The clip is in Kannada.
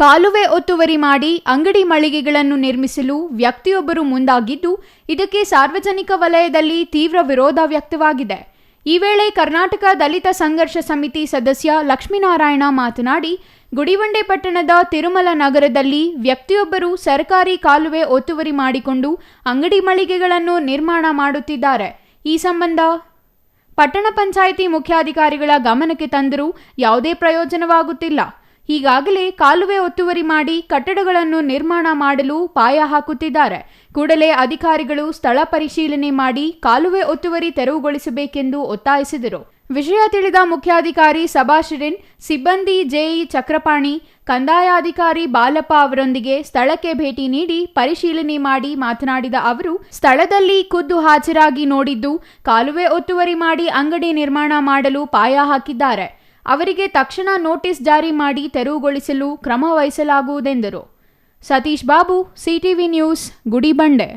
ಕಾಲುವೆ ಒತ್ತುವರಿ ಮಾಡಿ ಅಂಗಡಿ ಮಳಿಗೆಗಳನ್ನು ನಿರ್ಮಿಸಲು ವ್ಯಕ್ತಿಯೊಬ್ಬರು ಮುಂದಾಗಿದ್ದು, ಇದಕ್ಕೆ ಸಾರ್ವಜನಿಕ ವಲಯದಲ್ಲಿ ತೀವ್ರ ವಿರೋಧ ವ್ಯಕ್ತವಾಗಿದೆ. ಈ ವೇಳೆ ಕರ್ನಾಟಕ ದಲಿತ ಸಂಘರ್ಷ ಸಮಿತಿ ಸದಸ್ಯ ಲಕ್ಷ್ಮೀನಾರಾಯಣ ಮಾತನಾಡಿ, ಗುಡಿವಂಡೆ ಪಟ್ಟಣದ ತಿರುಮಲ ನಗರದಲ್ಲಿ ವ್ಯಕ್ತಿಯೊಬ್ಬರು ಸರ್ಕಾರಿ ಕಾಲುವೆ ಒತ್ತುವರಿ ಮಾಡಿಕೊಂಡು ಅಂಗಡಿ ಮಳಿಗೆಗಳನ್ನು ನಿರ್ಮಾಣ ಮಾಡುತ್ತಿದ್ದಾರೆ. ಈ ಸಂಬಂಧ ಪಟ್ಟಣ ಪಂಚಾಯಿತಿ ಮುಖ್ಯಾಧಿಕಾರಿಗಳ ಗಮನಕ್ಕೆ ತಂದರೂ ಯಾವುದೇ ಪ್ರಯೋಜನವಾಗುತ್ತಿಲ್ಲ. ಈಗಾಗಲೇ ಕಾಲುವೆ ಒತ್ತುವರಿ ಮಾಡಿ ಕಟ್ಟಡಗಳನ್ನು ನಿರ್ಮಾಣ ಮಾಡಲು ಪಾಯ ಹಾಕುತ್ತಿದ್ದಾರೆ. ಕೂಡಲೇ ಅಧಿಕಾರಿಗಳು ಸ್ಥಳ ಪರಿಶೀಲನೆ ಮಾಡಿ ಕಾಲುವೆ ಒತ್ತುವರಿ ತೆರವುಗೊಳಿಸಬೇಕೆಂದು ಒತ್ತಾಯಿಸಿದರು. ವಿಷಯ ತಿಳಿದ ಮುಖ್ಯಾಧಿಕಾರಿ ಸಭಾಶಿರಿನ್, ಸಿಬ್ಬಂದಿ ಜೆಇ ಚಕ್ರಪಾಣಿ, ಕಂದಾಯಾಧಿಕಾರಿ ಬಾಲಪ್ಪ ಅವರೊಂದಿಗೆ ಸ್ಥಳಕ್ಕೆ ಭೇಟಿ ನೀಡಿ ಪರಿಶೀಲನೆ ಮಾಡಿ ಮಾತನಾಡಿದ ಅವರು, ಸ್ಥಳದಲ್ಲಿ ಖುದ್ದು ಹಾಜರಾಗಿ ನೋಡಿದ್ದು ಕಾಲುವೆ ಒತ್ತುವರಿ ಮಾಡಿ ಅಂಗಡಿ ನಿರ್ಮಾಣ ಮಾಡಲು ಪಾಯ ಹಾಕಿದ್ದಾರೆ. ಅವರಿಗೆ ತಕ್ಷಣ ನೋಟಿಸ್ ಜಾರಿ ಮಾಡಿ ತೆರವುಗೊಳಿಸಲು ಕ್ರಮ ವಹಿಸಲಾಗುವುದೆಂದರು. Satish Babu CTV news Gudibande.